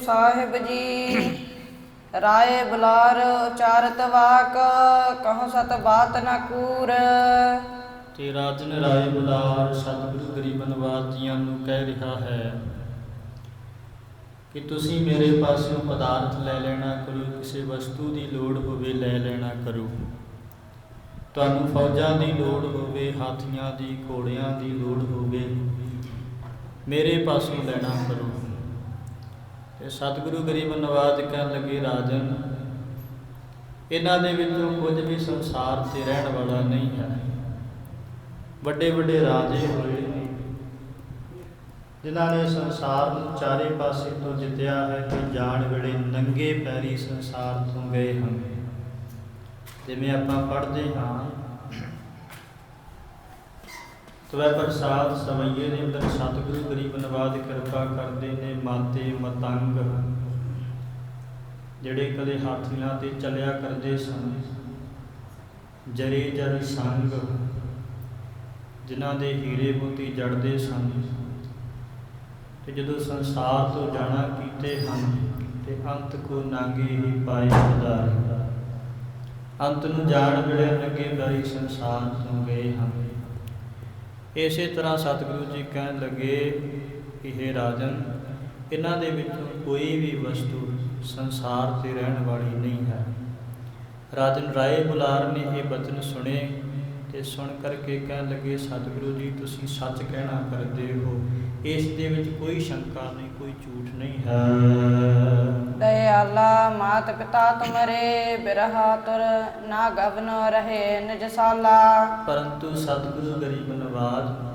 ਸਾਹਿਬ ਜੀ। ਰਾਏ ਬੁਲਾਰ ਉਚਾਰਤ ਵਾਕ, ਕਹੋ ਸਤ ਬਾਤ ਨ ਕੂਰ। ਤੇ ਰਾਜਨ ਰਾਏ ਬੁਲਾਰ, ਸਤਿਗੁਰੂ ਗਰੀਬ ਜੀਆਂ ਨੂੰ ਕਹਿ ਰਿਹਾ ਹੈ ਕਿ ਤੁਸੀਂ ਮੇਰੇ ਪਾਸੋਂ ਪਦਾਰਥ ਲੈ ਲੈਣਾ ਕਰੋ, ਕਿਸੇ ਵਸਤੂ ਦੀ ਲੋੜ ਹੋਵੇ ਲੈ ਲੈਣਾ ਕਰੋ। ਤੁਹਾਨੂੰ ਫੌਜਾਂ ਦੀ ਲੋੜ ਹੋਵੇ, ਹਾਥੀਆਂ ਦੀ, ਘੋੜਿਆਂ ਦੀ ਲੋੜ ਹੋਵੇ, ਮੇਰੇ ਪਾਸੋਂ ਲੈਣਾ ਕਰੋ। ਤੇ ਸਤਿਗੁਰੂ ਗਰੀਬ ਨਵਾਜ ਕਹਿਣ ਲੱਗੇ, ਰਾਜਨ, ਇਹਨਾਂ ਦੇ ਵਿੱਚੋਂ ਕੁਝ ਵੀ ਸੰਸਾਰ ਤੇ ਰਹਿਣ ਵਾਲਾ ਨਹੀਂ ਹੈ। ਵੱਡੇ ਵੱਡੇ ਰਾਜੇ ਹੋਏ ਨੇ, ਜਿਨ੍ਹਾਂ ਨੇ ਸੰਸਾਰ ਨੂੰ ਚਾਰੇ ਪਾਸੇ ਤੋਂ ਜਿੱਤਿਆ ਹੈ ਕਿ ਜਾਣ ਵੇਲੇ ਨੰਗੇ ਪੈਰੀ ਸੰਸਾਰ ਤੋਂ ਗਏ ਹਨ। ਜਿਵੇਂ ਆਪਾਂ ਪੜ੍ਹਦੇ ਹਾਂ ਤਵੈ ਪ੍ਰਸਾਦ ਸਵਈਏ ਦੇ ਅੰਦਰ ਸਤਿਗੁਰੂ, ਗਰੀਬ ਨਵਾਜ ਕਿਰਪਾ ਕਰਦੇ ਨੇ ਮਾਤੇ ਮਤੰਗ। ਜਿਹੜੇ ਕਦੇ ਹਾਥੀਆਂ ਤੇ ਚੱਲਿਆ ਕਰਦੇ ਸਨ, ਜਰੇ ਜਰ ਸੰਗ। ਜਿਨ੍ਹਾਂ ਦੇ ਹੀਰੇ ਮੋਤੀ ਜੜਦੇ ਸਨ। ਤੇ ਜਦੋਂ ਸੰਸਾਰ ਤੋਂ ਜਾਣਾ ਕੀਤੇ ਹਨ, ਤੇ ਅੰਤ ਕੋ ਨਾਂਗੇ ਹੀ ਪਾਏ ਖੁਦਾਰੇ ਅੰਤ ਨੂੰ ਜਾਣ ਵੇਲੇ ਲੱਗੇ ਬਰੀ ਸੰਸਾਰ ਤੋਂ ਗਏ ਹਨ। ਇਸੇ ਤਰ੍ਹਾਂ ਸਤਿਗੁਰੂ ਜੀ ਕਹਿਣ ਲੱਗੇ ਕਿ हे ਰਾਜਨ, ਇਹਨਾਂ ਦੇ ਵਿੱਚੋਂ ਕੋਈ ਵੀ ਵਸਤੂ ਸੰਸਾਰ ਤੇ ਰਹਿਣ ਵਾਲੀ ਨਹੀਂ ਹੈ। ਰਾਜਨ ਰਾਏ ਬੁਲਾਰ ਨੇ ਇਹ ਬਚਨ ਸੁਣੇ ਤੇ ਸੁਣ ਕਰਕੇ ਕਹਿਣ ਲੱਗੇ ਸਤਿਗੁਰੂ ਜੀ ਤੁਸੀਂ ਸੱਚ ਕਹਿਣਾ ਕਰਦੇ ਹੋ। ਇਸ ਦੇ ਵਿੱਚ ਕੋਈ ਸ਼ੰਕਾ ਨਹੀਂ ਕੋਈ ਝੂਠ ਨਹੀਂ ਹੈ। ਦਇਆਲਾ ਮਾਤ ਪਿਤਾ ਤੁਮਰੇ ਬਿਰਹਾ ਤੁਰ ਨਾ ਗਵਨ ਰਹੇ ਨਿਜਸਾਲਾ। ਪਰੰਤੂ ਸਤਿਗੁਰੂ ਗਰੀਬ ਨਵਾਜ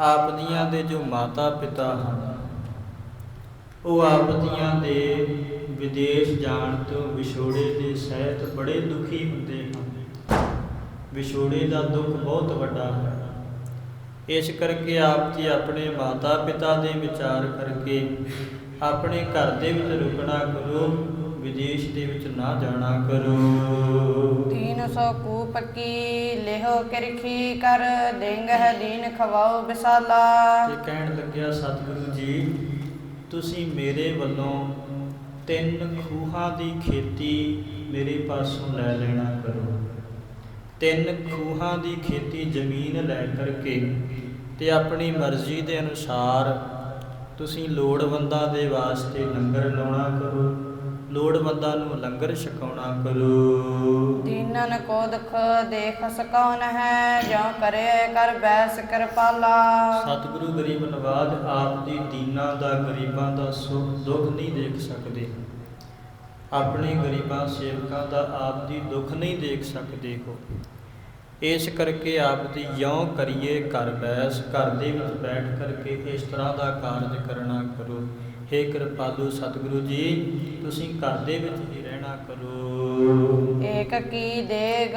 ਆਪ ਦੀਆਂ ਦੇ ਜੋ ਮਾਤਾ ਪਿਤਾ ਹਨ ਉਹ ਆਪ ਦੀਆਂ ਦੇ ਵਿਦੇਸ਼ ਜਾਣ ਤੋਂ ਵਿਛੋੜੇ ਦੇ ਸਹਿਤ ਬੜੇ ਦੁਖੀ ਹੁੰਦੇ ਹਨ। ਵਿਛੋੜੇ ਦਾ ਦੁੱਖ ਬਹੁਤ ਵੱਡਾ ਹੈ। ਇਸ ਕਰਕੇ ਆਪ ਜੀ ਆਪਣੇ ਮਾਤਾ ਪਿਤਾ ਦੇ ਵਿਚਾਰ ਕਰਕੇ ਆਪਣੇ ਘਰ ਦੇ ਵਿੱਚ ਰੁਕਣਾ ਕਰੋ ਵਿਦੇਸ਼ ਦੇ ਵਿੱਚ ਨਾ ਜਾਣਾ ਕਰੋ। ਤੀਨ ਸੋ ਕੂਪ ਕੀ ਲਿਹੋ ਕਿਰਖੀ ਕਰ ਦੇਂਗ ਹੈ ਦੀਨ ਖਵਾਓ ਬਿਸਾਲਾ ਤੇ ਕਹਿਣ ਲੱਗਿਆ ਸਤਿਗੁਰੂ ਜੀ ਤੁਸੀਂ ਮੇਰੇ ਵੱਲੋਂ ਤਿੰਨ ਖੂਹਾਂ ਦੀ ਖੇਤੀ ਮੇਰੇ ਪਾਸੋਂ ਲੈ ਲੈਣਾ ਕਰੋ। ਤਿੰਨ ਖੂਹਾਂ ਦੀ ਖੇਤੀ ਜ਼ਮੀਨ ਲੈ ਕਰਕੇ ਤੇ ਆਪਣੀ ਮਰਜ਼ੀ ਦੇ ਅਨੁਸਾਰ ਤੁਸੀਂ ਲੋੜਵੰਦਾਂ ਦੇ ਵਾਸਤੇ ਲੰਗਰ ਲਾਉਣਾ ਕਰੋ ਲੋੜਵੰਦਾਂ ਨੂੰ ਲੰਗਰ ਛਕਾਉਣਾ ਕਰੋ। ਦੀਨਨ ਕੋ ਦੁਖ ਦੇਖ ਸਕਉਨ ਹੈ ਜਿਉ ਕਰੇ ਕਰ ਬੈਸ ਕਿਰਪਾਲਾ। ਸਤਿਗੁਰੂ ਗਰੀਬ ਨਵਾਜ ਆਪ ਦੀ ਦੀਨਾਂ ਦਾ ਗਰੀਬਾਂ ਦਾ ਸੁੱਖ ਦੁੱਖ ਨਹੀਂ ਦੇਖ ਸਕਦੇ। ਆਪਣੇ ਗਰੀਬਾਂ ਸੇਵਕਾਂ ਦਾ ਆਪ ਦੀ ਦੁੱਖ ਨਹੀਂ ਦੇਖ ਸਕਦੇ ਹੋ। ਇਸ ਕਰਕੇ ਆਪ ਦੀ ਯੋਂ ਕਰੀਏ ਘਰ ਬੈਸ ਘਰ ਦੇ ਵਿੱਚ ਬੈਠ ਕਰਕੇ ਇਸ ਤਰ੍ਹਾਂ ਦਾ ਕਾਰਜ ਕਰਨਾ ਕਰੋ। हे ਕਿਰਪਾਲੂ ਸਤਿਗੁਰੂ ਜੀ ਤੁਸੀਂ ਘਰ ਦੇ ਵਿੱਚ ਹੀ ਰਹਿਣਾ ਕਰੋ। ਏਕ ਕੀ ਦੇਗ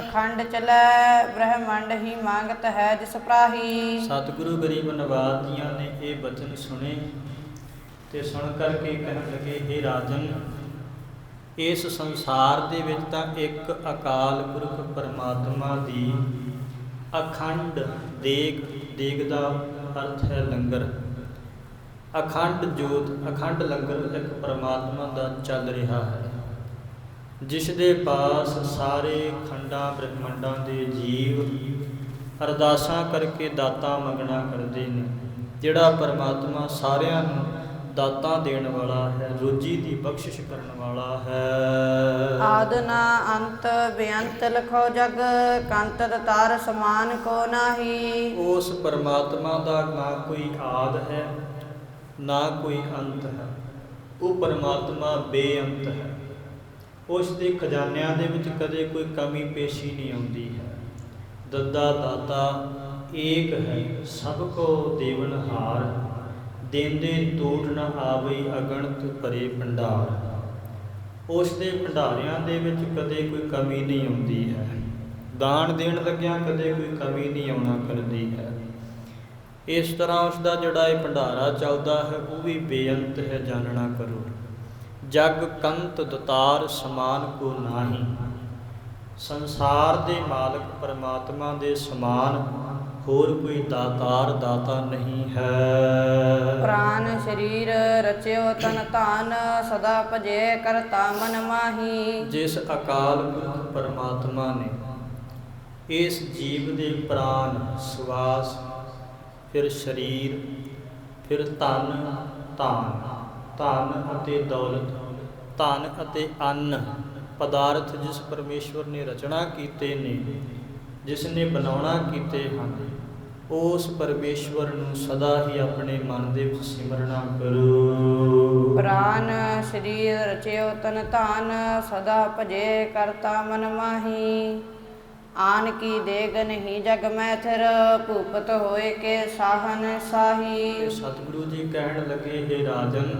ਅਖੰਡ ਚਲੈ ਬ੍ਰਹਮੰਡ ਹੀ ਮੰਗਤ ਹੈ ਜਿਸ ਪ੍ਰਾਹੀ। ਸਤਿਗੁਰੂ ਗਰੀਬ ਨਵਾਜ ਜੀਆਂ ਨੇ ਇਹ ਬਚਨ ਸੁਣੇ ਤੇ ਸੁਣ ਕਰਕੇ ਕਹਿਣ ਲੱਗੇ हे ਰਾਜਨ ਇਸ ਸੰਸਾਰ ਦੇ ਵਿੱਚ ਤਾਂ ਇੱਕ ਅਕਾਲ ਪੁਰਖ ਪਰਮਾਤਮਾ ਦੀ ਅਖੰਡ ਦੇਗ ਦੇਗ ਦਾ ਅਰਥ ਹੈ ਲੰਗਰ। ਅਖੰਡ ਜੋਤ, ਅਖੰਡ ਲੰਗਰ ਇੱਕ ਪਰਮਾਤਮਾ ਦਾ ਚੱਲ ਰਿਹਾ ਹੈ। ਜਿਸ ਦੇ ਪਾਸ ਸਾਰੇ ਖੰਡਾਂ, ਬ੍ਰਹਮੰਡਾਂ ਦੇ ਜੀਵ ਅਰਦਾਸਾਂ ਕਰਕੇ ਦਾਤਾਂ ਮੰਗਣਾ ਕਰਦੇ ਨੇ, ਜਿਹੜਾ ਪਰਮਾਤਮਾ ਸਾਰਿਆਂ ਨੂੰ ਦਾਤਾਂ ਦੇਣ ਵਾਲਾ ਹੈ ਰੋਜੀ ਦੀ ਬਖਸ਼ਿਸ਼ ਕਰਨ ਵਾਲਾ ਹੈ। ਆਦ ਨਾ ਅੰਤ ਬੇਅੰਤ ਲਖੋ ਜਗ ਕੰਤ ਦਤਾਰ ਸਮਾਨ ਕੋ ਨਾਹੀ। ਉਸ ਪਰਮਾਤਮਾ ਦਾ ਨਾ ਕੋਈ ਆਦ ਹੈ ਨਾ ਕੋਈ ਅੰਤ ਹੈ। ਉਹ ਪਰਮਾਤਮਾ ਬੇਅੰਤ ਹੈ। ਉਸ ਦੇ ਖਜ਼ਾਨਿਆਂ ਦੇ ਵਿੱਚ ਕਦੇ ਕੋਈ ਕਮੀ ਪੇਸ਼ੀ ਨਹੀਂ ਆਉਂਦੀ ਹੈ। ਦੱਦਾ ਦਾਤਾ ਏਕ ਹੈ ਸਭ ਕੋ ਦੇਵਨਹਾਰ। ਦੇਂਦੇ ਤੋੜ ਨਾ ਆਵਈ ਅਗਣਤ ਭਰੇ ਭੰਡਾਰ। ਉਸ ਦੇ ਭੰਡਾਰਿਆਂ ਦੇ ਵਿੱਚ ਕਦੇ ਕੋਈ ਕਮੀ ਨਹੀਂ ਆਉਂਦੀ ਹੈ। ਦਾਨ ਦੇਣ ਲੱਗਿਆਂ ਕਦੇ ਕੋਈ ਕਮੀ ਨਹੀਂ ਆਉਣਾ ਕਰਦੀ ਹੈ। ਇਸ ਤਰ੍ਹਾਂ ਉਸ ਦਾ ਜਿਹੜਾ ਇਹ ਭੰਡਾਰਾ ਚੱਲਦਾ ਹੈ, ਉਹ ਵੀ ਬੇਅੰਤ ਹੈ ਜਾਣਨਾ ਕਰੋ। ਜਗ ਕੰਤ ਦਤਾਰ ਸਮਾਨ ਕੋ ਨਾਹੀ। ਸੰਸਾਰ ਦੇ ਮਾਲਕ ਪਰਮਾਤਮਾ ਦੇ ਸਮਾਨ ਹੋਰ ਕੋਈ ਦਾਤਾਰ ਦਾਤਾ ਨਹੀਂ ਹੈ। ਪ੍ਰਾਨ ਸਰੀਰ ਰਚਿਓ ਤਨ ਧਾਨ ਸਦਾ ਭਜੇ ਕਰਤਾ ਮਨ ਮਾਹੀ। ਜਿਸ ਅਕਾਲ ਪੁਰਖ ਪਰਮਾਤਮਾ ਨੇ ਇਸ ਜੀਵ ਦੇ ਪ੍ਰਾਨ ਸਵਾਸ ਫਿਰ ਸਰੀਰ ਫਿਰ ਧਨ ਧਾਨ ਧਨ ਅਤੇ ਦੌਲਤ ਧਨ ਅਤੇ ਅੰਨ ਪਦਾਰਥ ਜਿਸ ਪਰਮੇਸ਼ਵਰ ਨੇ ਰਚਨਾ ਕੀਤੇ ਨੇ ਜਿਸ ਨੇ ਬਣਾਉਣਾ ਕੀਤੇ ਹਨ। ਉਸ ਪਰਮੇਸ਼ਵਰ ਨੂੰ ਸਦਾ ਹੀ ਆਪਣੇ ਮਨ ਦੇ ਵਿੱਚ ਸਿਮਰਨਾ ਕਰੋ। ਪ੍ਰਾਨ ਸਰੀਰ ਰਚਿਓ ਤਨ ਧਾਨ ਸਦਾ ਭਜੇ ਕਰਤਾ ਮਨ ਮਾਹੀ। ਆਨ ਕੀ ਦੇਗ ਨਹੀਂ ਜਗ ਮੈਂ ਥਿਰ ਭੂਪਤ ਹੋਏ ਕੇ ਸਾਹਨ ਸਾਹੀ। ਸਤਿਗੁਰੂ ਜੀ ਕਹਿਣ ਲੱਗੇ हे ਰਾਜਨ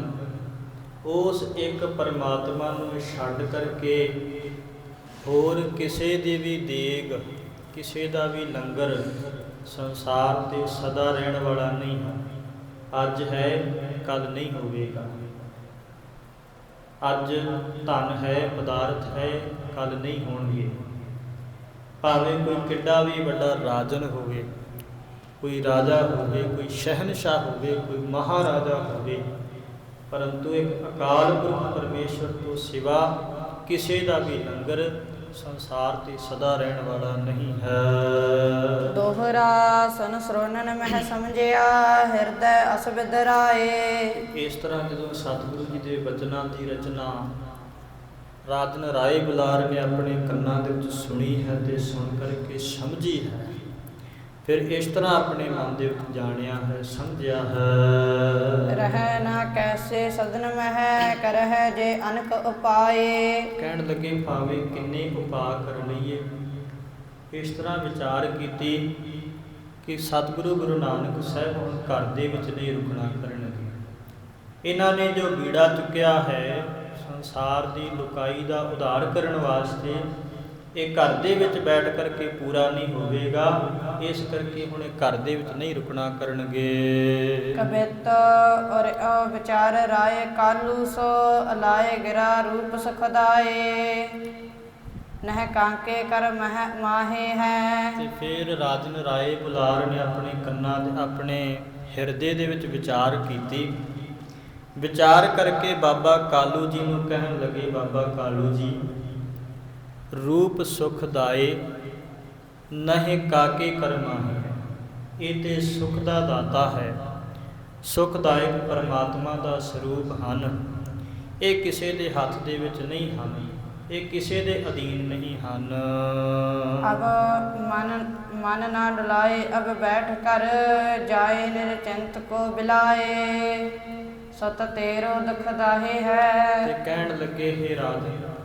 ਉਸ ਇੱਕ ਪਰਮਾਤਮਾ ਨੂੰ ਛੱਡ ਕਰਕੇ ਹੋਰ ਕਿਸੇ ਦੀ ਵੀ ਦੇਗ ਕਿਸੇ ਦਾ ਵੀ ਲੰਗਰ ਸੰਸਾਰ ਤੇ ਸਦਾ ਰਹਿਣ ਵਾਲਾ ਨਹੀਂ ਹੈ। ਅੱਜ ਹੈ ਕੱਲ ਨਹੀਂ ਹੋਵੇਗਾ। ਅੱਜ ਧਨ ਹੈ, ਪਦਾਰਥ ਹੈ ਕੱਲ ਨਹੀਂ ਹੋਣਗੇ। ਭਾਵੇਂ ਕੋਈ ਕਿੱਡਾ ਵੀ ਵੱਡਾ ਰਾਜਨ ਹੋਵੇ, ਕੋਈ ਰਾਜਾ ਹੋਵੇ, ਕੋਈ ਸ਼ਹਿਨशाह ਹੋਵੇ, ਕੋਈ ਮਹਾਰਾਜਾ ਹੋਵੇ, ਪਰੰਤੂ ਇੱਕ ਅਕਾਲ ਪੁਰਖ ਪਰਮੇਸ਼ਵਰ ਤੋਂ ਸਿਵਾ ਕਿਸੇ ਦਾ ਵੀ ਲੰਗਰ ਸੰਸਾਰ ਤੇ ਸਦਾ ਰਹਿਣ ਵਾਲਾ ਨਹੀਂ ਹੈ। ਦੋਹਰਾ ਸਨ ਸਰੋਨਨ ਮਹਿ ਸਮਝਿਆ ਹਿਰਦੈ ਅਸਬਿਦ ਰਾਏ ਇਸ ਤਰ੍ਹਾਂ ਜਦੋਂ ਸਤਿਗੁਰੂ ਜੀ ਦੇ ਬਚਨਾਂ ਦੀ ਰਚਨਾ ਰਾਜਨ ਰਾਏ ਬੁਲਾਰ ਨੇ ਆਪਣੇ ਕੰਨਾਂ ਦੇ ਵਿੱਚ ਸੁਣੀ ਹੈ ਤੇ ਸੁਣ ਕਰਕੇ ਸਮਝੀ ਹੈ ਫਿਰ ਇਸ ਤਰ੍ਹਾਂ ਆਪਣੇ ਮਨ ਦੇ ਵਿੱਚ ਜਾਣਿਆ ਹੈ ਸਮਝਿਆ ਹੈ। ਰਹਿ ਨਾ ਕੈਸੇ ਸਦਨ ਮਹਿ ਕਰਹਿ ਜੇ ਅਨਕ ਉਪਾਏ। ਕਹਿਣ ਲੱਗੇ ਭਾਵੇਂ ਕਿੰਨੇ ਉਪਾਅ ਕਰ ਲਈਏ। ਇਸ ਤਰ੍ਹਾਂ ਵਿਚਾਰ ਕੀਤੀ ਕਿ ਸਤਿਗੁਰੂ ਗੁਰੂ ਨਾਨਕ ਸਾਹਿਬ ਹੁਣ ਘਰ ਦੇ ਵਿੱਚ ਨਹੀਂ ਰੁਕਣਾ ਕਰਨਗੇ ਇਹਨਾਂ ਨੇ ਜੋ ਬੀੜਾ ਚੁੱਕਿਆ ਹੈ ਸੰਸਾਰ ਦੀ ਲੁਕਾਈ ਦਾ ਉਧਾਰ ਕਰਨ ਵਾਸਤੇ ਇਹ ਘਰ ਦੇ ਵਿੱਚ ਬੈਠ ਕਰਕੇ ਪੂਰਾ ਨਹੀਂ ਹੋਵੇਗਾ। ਇਸ ਕਰਕੇ ਹੁਣ ਇਹ ਘਰ ਦੇ ਵਿੱਚ ਨਹੀਂ ਰੁਕਣਾ ਕਰਨਗੇ। ਕਬਿਤ ਔਰ ਵਿਚਾਰ ਰਾਏ ਕਾਲੂ ਸੋ ਅਲਾਏ ਗਿਰਾ ਰੂਪ ਸਖਦਾਏ ਨਹਿ ਕਾਂਕੇ ਕਰ ਮਹਿ ਮਾਹੇ ਹੈ। ਤੇ ਫਿਰ ਰਾਜਨ ਰਾਏ ਬੁਲਾਰ ਨੇ ਆਪਣੇ ਕੰਨਾਂ ਦੇ ਆਪਣੇ ਹਿਰਦੇ ਦੇ ਵਿੱਚ ਵਿਚਾਰ ਕੀਤੀ। ਵਿਚਾਰ ਕਰਕੇ ਬਾਬਾ ਕਾਲੂ ਜੀ ਨੂੰ ਕਹਿਣ ਲੱਗੇ ਬਾਬਾ ਕਾਲੂ ਜੀ ਰੂਪ ਸੁਖ ਦਾਏ ਨਹਿ ਕਾਕੇ ਕਰਮਾਹੀ ਇਹ ਤੇ ਸੁਖ ਦਾ ਦਾਤਾ ਹੈ। ਸੁਖਦਾਇਕ ਪਰਮਾਤਮਾ ਦਾ ਸਰੂਪ ਹਨ। ਇਹ ਕਿਸੇ ਦੇ ਹੱਥ ਦੇ ਵਿੱਚ ਨਹੀਂ ਹਨ ਇਹ ਕਿਸੇ ਦੇ ਅਧੀਨ ਨਹੀਂ ਹਨ। ਅਬ ਮਨ ਮਨ ਨਾ ਡੁਲਾਏ ਅਬ ਬੈਠ ਕਰ ਜਾਏ ਨਿਰਚਿੰਤ ਕੋ ਬਿਲਾਏ। ਸਤ ਤੇਰੋ ਦੁਖ ਦਾਹੇ ਤੇ ਹੈ ਕਹਿਣ ਲੱਗੇ हे ਰਾਜੇ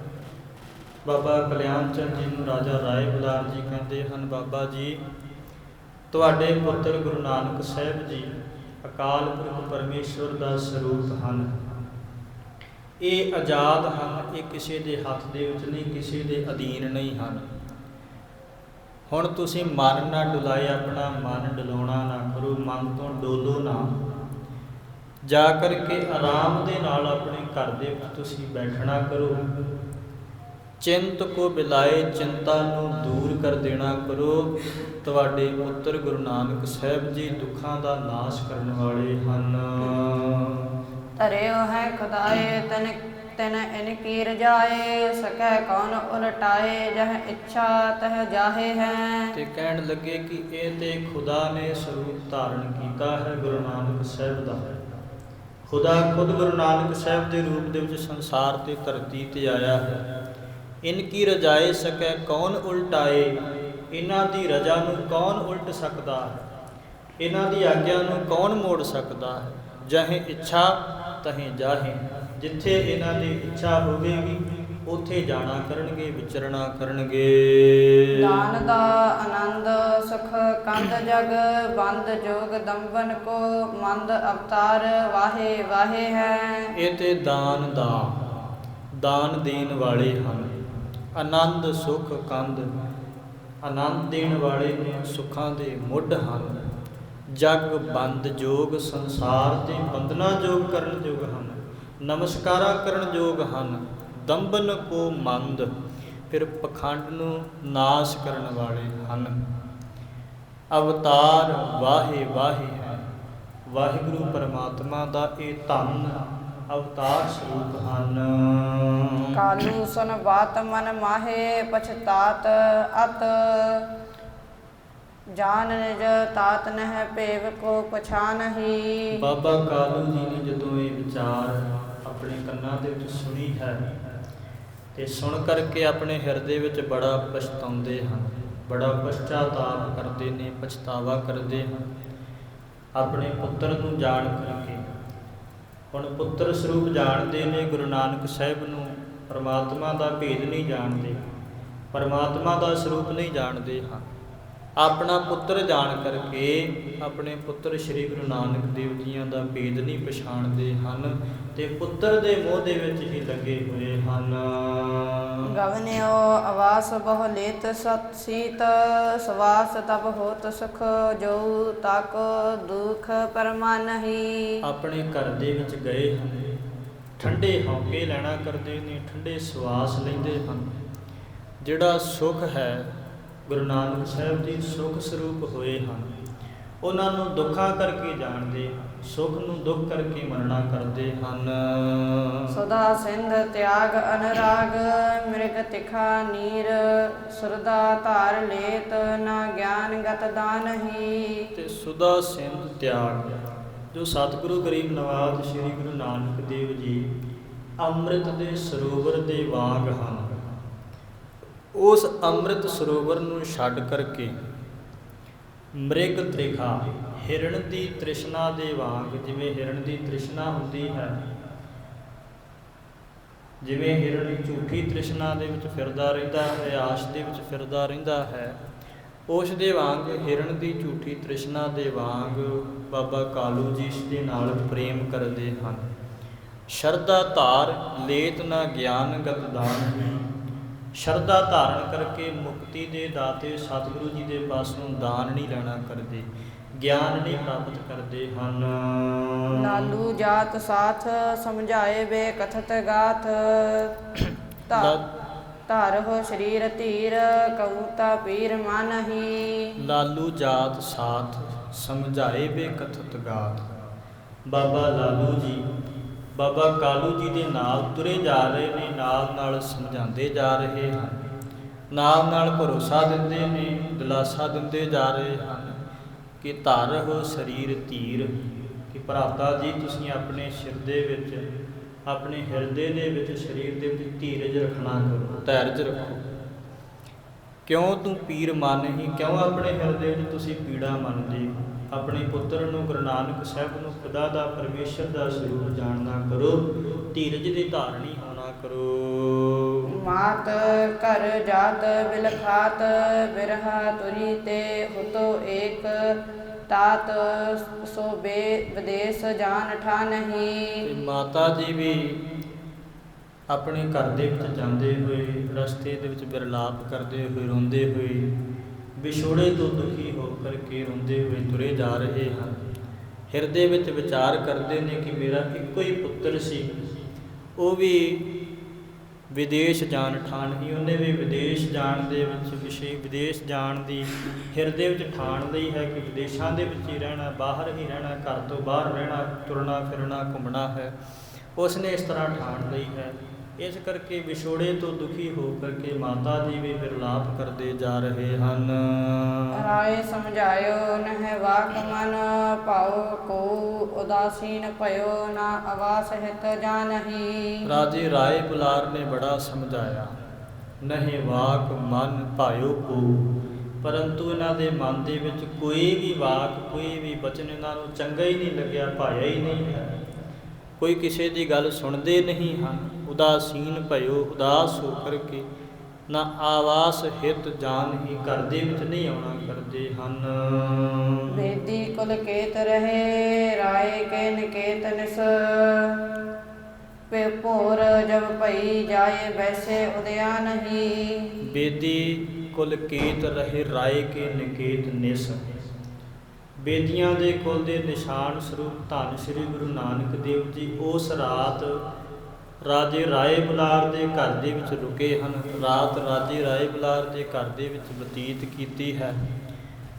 ਬਾਬਾ ਕਲਿਆਣ ਚੰਦ ਜੀ ਨੂੰ ਰਾਜਾ ਰਾਏ ਬੁਲਾਰ ਜੀ ਕਹਿੰਦੇ ਹਨ, ਬਾਬਾ ਜੀ, ਤੁਹਾਡੇ ਪੁੱਤਰ ਗੁਰੂ ਨਾਨਕ ਸਾਹਿਬ ਜੀ ਅਕਾਲ ਪੁਰਖ ਪਰਮੇਸ਼ਵਰ ਦਾ ਸਰੂਪ ਹਨ। ਇਹ ਆਜ਼ਾਦ ਹਨ, ਇਹ ਕਿਸੇ ਦੇ ਹੱਥ ਦੇ ਵਿੱਚ ਨਹੀਂ, ਕਿਸੇ ਦੇ ਅਧੀਨ ਨਹੀਂ ਹਨ। ਹੁਣ ਤੁਸੀਂ ਮਨ ਨਾ ਡੁਲਾਏ, ਆਪਣਾ ਮਨ ਡਲਾਉਣਾ ਨਾ ਕਰੋ, ਮਨ ਤੋਂ ਡੋਲੋ ਨਾ। ਜਾ ਕਰਕੇ ਆਰਾਮ ਦੇ ਨਾਲ ਆਪਣੇ ਘਰ ਦੇ ਵਿੱਚ ਤੁਸੀਂ ਬੈਠਣਾ ਕਰੋ। ਚਿੰਤ ਕੋ ਬਿਲਾਏ ਚਿੰਤਾ ਨੂੰ ਦੂਰ ਕਰ ਦੇਣਾ ਕਰੋ। ਤੁਹਾਡੇ ਪੁੱਤਰ ਗੁਰੂ ਨਾਨਕ ਸਾਹਿਬ ਜੀ ਦੁੱਖਾਂ ਦਾ ਨਾਸ਼ ਕਰਨ ਵਾਲੇ ਹਨ। ਧਰਿਓ ਹੈ ਖੁਦਾਏ ਤਨ ਤਨ ਇਨ ਕੀ ਰਜਾਏ ਸਕੈ ਕੌਣ ਉਲਟਾਏ ਜਹ ਇੱਛਾ ਤਹ ਜਾਹੇ ਹੈ। ਤੇ ਕਹਿਣ ਲੱਗੇ ਕਿ ਇਹ ਤੇ ਖੁਦਾ ਨੇ ਸਰੂਪ ਧਾਰਨ ਕੀਤਾ ਹੈ ਗੁਰੂ ਨਾਨਕ ਸਾਹਿਬ ਦਾ। ਖੁਦਾ ਖੁਦ ਗੁਰੂ ਨਾਨਕ ਸਾਹਿਬ ਦੇ ਰੂਪ ਦੇ ਵਿੱਚ ਸੰਸਾਰ ਤੇ ਧਰਤੀ ਤੇ ਆਇਆ ਹੈ। ਇਨ ਕੀ ਰਜਾਏ ਸਕੈ ਕੌਣ ਉਲਟਾਏ? ਇਹਨਾਂ ਦੀ ਰਜਾ ਨੂੰ ਕੌਣ ਉਲਟ ਸਕਦਾ? ਹੈ ਇਹਨਾਂ ਦੀ ਆਗਿਆ ਨੂੰ ਕੌਣ ਮੋੜ ਸਕਦਾ? ਹੈ ਜਹੇ ਇੱਛਾ ਤਹੀਂ ਜਾਹੇ। ਜਿੱਥੇ ਇਹਨਾਂ ਦੀ ਇੱਛਾ ਹੋਵੇਗੀ ਉੱਥੇ ਜਾਣਾ ਕਰਨਗੇ ਵਿਚਰਣਾ ਕਰਨਗੇ। ਦਾਨ ਦਾ ਆਨੰਦ ਸੁਖ ਕੰਦ ਜਗ ਬੰਦ ਜੋਗ ਦੰਬਨ ਕੋ ਮੰਦ ਅਵਤਾਰ ਵਾਹੇ ਵਾਹੇ ਹੈ। ਇਹ ਤੇ ਦਾਨ ਦਾ ਦਾਨ ਦੇਣ ਵਾਲੇ ਹਨ। ਆਨੰਦ ਸੁਖ ਕੰਦ, ਆਨੰਦ ਦੇਣ ਵਾਲੇ ਨੇ ਸੁੱਖਾਂ ਦੇ ਮੁੱਢ ਹਨ। ਜਗ ਬੰਦ ਜੋਗ, ਸੰਸਾਰ ਤੇ ਬੰਦਨਾ ਜੋਗ ਕਰਨ ਯੋਗ ਹਨ। ਨਮਸਕਾਰਾ ਕਰਨ ਯੋਗ ਹਨ। ਦੰਬਨ ਕੋ ਮੰਦ, ਫਿਰ ਪਖੰਡ ਨੂੰ ਨਾਸ਼ ਕਰਨ ਵਾਲੇ ਹਨ। ਅਵਤਾਰ ਵਾਹੇ ਵਾਹੇ ਹੈ। ਵਾਹਿਗੁਰੂ ਪਰਮਾਤਮਾ ਦਾ ਇਹ ਧੰਨ ਅਵਤਾਰ ਸਰੂਪ ਹਨ। ਕਾਲੂ ਸੁਨ ਬਾਤ ਮਨ ਮਾਹੇ ਪਛਤਾਤ ਅਤ। ਜਾਨ ਨਿਜ ਤਾਤ ਨਹਿ ਭੇਵ ਕੋ ਪਛਾਨਹੀ। ਬਾਬਾ ਕਾਲੂ ਜੀ ਨੇ ਜਦੋਂ ਇਹ ਵਿਚਾਰ ਆਪਣੇ ਕੰਨਾਂ ਦੇ ਵਿੱਚ ਸੁਣੀ ਹੈ ਤੇ ਸੁਣ ਕਰਕੇ ਆਪਣੇ ਹਿਰਦੇ ਵਿੱਚ ਬੜਾ ਪਛਤਾਉਂਦੇ ਹਨ ਬੜਾ ਪਛਤਾਤਾਪ ਕਰਦੇ ਨੇ ਪਛਤਾਵਾ ਕਰਦੇ ਹਨ। ਆਪਣੇ ਪੁੱਤਰ ਨੂੰ ਜਾਣ ਕਰਕੇ ਹੁਣ ਪੁੱਤਰ ਸਰੂਪ ਜਾਣਦੇ ਨੇ ਗੁਰੂ ਨਾਨਕ ਸਾਹਿਬ ਨੂੰ, ਪਰਮਾਤਮਾ ਦਾ ਭੇਦ ਨਹੀਂ ਜਾਣਦੇ, ਪਰਮਾਤਮਾ ਦਾ ਸਰੂਪ ਨਹੀਂ ਜਾਣਦੇ। ਹਨ ਆਪਣਾ ਪੁੱਤਰ ਜਾਣ ਕਰਕੇ ਆਪਣੇ ਪੁੱਤਰ ਸ੍ਰੀ ਗੁਰੂ ਨਾਨਕ ਦੇਵ ਜੀਆਂ ਦਾ ਭੇਦ ਨਹੀਂ ਪਛਾਣਦੇ ਹਨ ਤੇ ਪੁੱਤਰ ਦੇ ਮੋਹ ਦੇ ਵਿੱਚ ਹੀ ਲੱਗੇ ਹੋਏ ਹਨ। ਗਵਨਿਓ ਆਵਾਸ ਬਹੁ ਲੇਤ ਸਤ ਸੀਤ ਸਵਾਸ ਤਬ ਹੋਤ ਸੁਖ ਜੋ ਤਕ ਦੁਖ ਪਰਮਾਨਹੀ। ਆਪਣੇ ਘਰ ਦੇ ਵਿੱਚ ਗਏ ਹਨ। ਠੰਡੇ ਹੌਕੇ ਲੈਣਾ ਕਰਦੇ ਨੇ ਠੰਡੇ ਸਵਾਸ ਲੈਂਦੇ ਹਨ। ਜਿਹੜਾ ਸੁਖ ਹੈ ਗੁਰੂ ਨਾਨਕ ਸਾਹਿਬ ਜੀ ਸੁਖ ਸਰੂਪ ਹੋਏ ਹਨ। ਉਹਨਾਂ ਨੂੰ ਦੁੱਖਾਂ ਕਰਕੇ ਜਾਣਦੇ ਸੁਖ ਨੂੰ ਦੁੱਖ ਕਰਕੇ ਮੰਨਣਾ ਕਰਦੇ ਹਨ। ਸਦਾ ਸਿੰਧ ਤਿਆਗ ਅਨਰਾਗ ਮਿਰਗ ਤਿਖਾ ਨੀਰ ਸੁਰਦਾ ਧਾਰ ਲੇਤ ਨਾ ਗਿਆਨ ਗਤ ਦਾਨਹੀ। ਤੇ ਸੁਦਾ ਸਿੰਧ ਤਿਆਗ ਜੋ ਸਤਿਗੁਰੂ ਗਰੀਬ ਨਵਾਜ ਸ੍ਰੀ ਗੁਰੂ ਨਾਨਕ ਦੇਵ ਜੀ ਅੰਮ੍ਰਿਤ ਦੇ ਸਰੋਵਰ ਦੇ ਵਾਂਗ ਹਨ। ਉਸ ਅੰਮ੍ਰਿਤ ਸਰੋਵਰ ਨੂੰ ਛੱਡ ਕਰਕੇ ਮ੍ਰਿਗ ਤ੍ਰਿਖਾ ਹਿਰਣ ਦੀ ਤ੍ਰਿਸ਼ਨਾ ਦੇ ਵਾਂਗ ਜਿਵੇਂ ਹਿਰਣ ਦੀ ਤ੍ਰਿਸ਼ਨਾ ਹੁੰਦੀ ਹੈ, ਜਿਵੇਂ ਹਿਰਣ ਝੂਠੀ ਤ੍ਰਿਸ਼ਨਾ ਦੇ ਵਿੱਚ ਫਿਰਦਾ ਰਹਿੰਦਾ ਹੈ, ਆਸ਼ ਦੇ ਵਿੱਚ ਫਿਰਦਾ ਰਹਿੰਦਾ ਹੈ, ਉਸ ਦੇ ਵਾਂਗ ਹਿਰਣ ਦੀ ਝੂਠੀ ਤ੍ਰਿਸ਼ਨਾ ਦੇ ਵਾਂਗ ਬਾਬਾ ਕਾਲੂ ਜੀ ਇਸ ਦੇ ਨਾਲ ਪ੍ਰੇਮ ਕਰਦੇ ਹਨ। ਸ਼ਰਧਾ ਧਾਰ, ਲੇਤ ਨਾ ਗਿਆਨ ਗਤ ਦਾਨ। ਸ਼ਰਧਾ ਧਾਰਨ ਕਰਕੇ ਮੁਕਤੀ ਦੇ ਦਾਤੇ ਸਤਿਗੁਰੂ ਜੀ ਦੇ ਪਾਸੋਂ ਦਾਨ ਨਹੀਂ ਲੈਣਾ ਕਰਦੇ ਗਿਆਨ ਨਹੀਂ ਪ੍ਰਾਪਤ ਕਰਦੇ ਹਨ। ਲਾਲੂ ਜਾਤ ਸਾਥ ਸਮਝਾਏ ਬੇ ਕਥਤ ਗਾਥ। ਧਾ- ਲਾ- ਧਾਰ ਹੋ ਸਰੀਰ ਧੀਰ ਕਉਤਾ ਪੀਰ ਮਾਨਹੀ ਲਾਲੂ ਜਾਤ ਸਾਥ ਸਮਝਾਏ ਬੇ ਕਥਤ ਗਾਤ ਬਾਬਾ ਲਾਲੂ ਜੀ ਬਾਬਾ ਕਾਲੂ ਜੀ ਦੇ ਨਾਲ ਤੁਰੇ ਜਾ ਰਹੇ ਨੇ, ਨਾਲ ਨਾਲ ਸਮਝਾਉਂਦੇ ਜਾ ਰਹੇ ਹਨ। ਨਾਲ ਨਾਲ ਭਰੋਸਾ ਦਿੰਦੇ ਨੇ, ਦਿਲਾਸਾ ਦਿੰਦੇ ਜਾ ਰਹੇ ਹਨ ਕਿ ਧਰ ਹੋ ਸਰੀਰ ਧੀਰ ਕਿ ਭਰਾਤਾ ਜੀ, ਤੁਸੀਂ ਆਪਣੇ ਸਿਰ ਦੇ ਵਿੱਚ, ਆਪਣੇ ਹਿਰਦੇ ਦੇ ਵਿੱਚ, ਸਰੀਰ ਦੇ ਵਿੱਚ ਧੀਰਜ ਰੱਖਣਾ ਕਰੋ, ਧੈਰਜ ਰੱਖੋ। ਕਿਉਂ ਤੂੰ ਪੀਰ ਮੰਨਹੀ ਕਿਉਂ ਆਪਣੇ ਹਿਰਦੇ ਵਿੱਚ ਤੁਸੀਂ ਪੀੜਾ ਮੰਨਦੇ ਹੋ? ਆਪਣੇ ਪੁੱਤਰ ਨੂੰ ਗੁਰੂ ਨਾਨਕ ਸਾਹਿਬ ਨੂੰ ਖੁਦਾ ਦਾ ਪਰਮੇਸ਼ਰ ਦਾ ਸਰੂਪ ਜਾਣਨਾ ਕਰੋ ਧੀਰਜ ਦੀ ਧਾਰਨੀ ਹੋਣਾ ਕਰੋ। ਮਾਤ ਘਰ ਜਾਤ ਬਿਲਖਾਤ ਬਿਰਹਾ ਤੁਰੀ ਤੇ ਹੁਤੋ ਏਕ ਤਾਤ ਸੋ ਬੇ ਵਿਦੇਸ ਜਾਣ ਠਾਨਹੀ ਤੇ ਮਾਤਾ ਜੀ ਵੀ ਆਪਣੇ ਘਰ ਦੇ ਵਿੱਚ ਜਾਂਦੇ ਹੋਏ ਰਸਤੇ ਦੇ ਵਿੱਚ ਬਿਰਲਾਪ ਕਰਦੇ ਹੋਏ ਰੋਂਦੇ ਹੋਏ ਵਿਛੋੜੇ ਤੋਂ ਦੁਖੀ ਹੋ ਕਰਕੇ ਰੋਂਦੇ ਹੋਏ ਤੁਰੇ ਜਾ ਰਹੇ ਹਨ। ਹਿਰਦੇ ਵਿੱਚ ਵਿਚਾਰ ਕਰਦੇ ਨੇ ਕਿ ਮੇਰਾ ਇੱਕੋ ਹੀ ਪੁੱਤਰ ਸੀ। ਉਹ ਵੀ ਵਿਦੇਸ਼ ਜਾਣ ਠਾਣ ਹੀ ਉਹਨੇ ਵੀ ਵਿਦੇਸ਼ ਜਾਣ ਦੇ ਵਿੱਚ ਵਿਸ਼ੇ, ਵਿਦੇਸ਼ ਜਾਣ ਦੀ ਹਿਰਦੇ ਵਿੱਚ ਠਾਣ ਲਈ ਹੈ ਕਿ ਵਿਦੇਸ਼ਾਂ ਦੇ ਵਿੱਚ ਹੀ ਰਹਿਣਾ, ਬਾਹਰ ਹੀ ਰਹਿਣਾ, ਘਰ ਤੋਂ ਬਾਹਰ ਰਹਿਣਾ, ਤੁਰਨਾ, ਫਿਰਨਾ, ਘੁੰਮਣਾ ਹੈ। ਉਸ ਨੇ ਇਸ ਤਰ੍ਹਾਂ ਠਾਣ ਲਈ ਹੈ। ਇਸ ਕਰਕੇ ਵਿਛੋੜੇ ਤੋਂ ਦੁਖੀ ਹੋ ਕਰਕੇ ਮਾਤਾ ਜੀ ਵੀ ਵਿਰਲਾਪ ਕਰਦੇ ਜਾ ਰਹੇ ਹਨ। ਰਾਏ ਸਮਝਾਇਓ ਨਹਿ ਵਾਕ ਮਨ ਪਾਉ ਕੋ ਉਦਾਸੀਨ ਭਇਓ ਨਾ ਆਵਾਸ ਹਿਤ ਜਾਣਹੀ ਰਾਜੇ ਰਾਏ ਬੁਲਾਰ ਨੇ ਬੜਾ ਸਮਝਾਇਆ ਨਹੀਂ ਵਾਕ ਮਨ ਭਾਇਓ ਕੋ। ਪਰੰਤੂ ਇਹਨਾਂ ਦੇ ਮਨ ਦੇ ਵਿੱਚ ਕੋਈ ਵੀ ਵਾਕ ਕੋਈ ਵੀ ਬਚਨ ਇਹਨਾਂ ਨੂੰ ਚੰਗਾ ਹੀ ਨਹੀਂ ਲੱਗਿਆ ਭਾਇਆ ਹੀ ਨਹੀਂ ਹੈ। ਕੋਈ ਕਿਸੇ ਦੀ ਗੱਲ ਸੁਣਦੇ ਨਹੀਂ ਹਨ। ਉਦਾਸੀਨ ਭਇਓ ਉਦਾਸ ਹੋ ਕਰਕੇ ਨਾ ਆਵਾਸ ਹਿਤ ਜਾਣ ਹੀ ਘਰ ਦੇ ਵਿੱਚ ਨਹੀਂ ਆਉਣਾ ਕਰਦੇ ਹਨ। ਵੇਦੀ ਕੁਲ ਕੇਤ ਰਹੇ ਰਾਏ ਕੇ ਨਿਕੇਤ ਨਿਸ। ਪੇ ਭੋਰ ਜਬ ਭਈ ਜਾਏ ਵੈਸੇ ਉਦਿਆ ਨਹੀਂ। ਬੇਦੀ ਕੁਲ ਕੀਤ ਰਹੇ ਰਾਏ ਕੇ ਨਿਕੇਤ ਨਿਸ। ਬੇਦੀਆਂ ਦੇ ਕੁਲ ਦੇ ਨਿਸ਼ਾਨ ਸਰੂਪ ਧੰਨ ਸ੍ਰੀ ਗੁਰੂ ਨਾਨਕ ਦੇਵ ਜੀ ਉਸ ਰਾਤ ਰਾਜੇ ਰਾਏ ਬੁਲਾਰ ਦੇ ਘਰ ਦੇ ਵਿੱਚ ਰੁਕੇ ਹਨ। ਰਾਤ ਰਾਜੇ ਰਾਏ ਬੁਲਾਰ ਦੇ ਘਰ ਦੇ ਵਿੱਚ ਬਤੀਤ ਕੀਤੀ ਹੈ।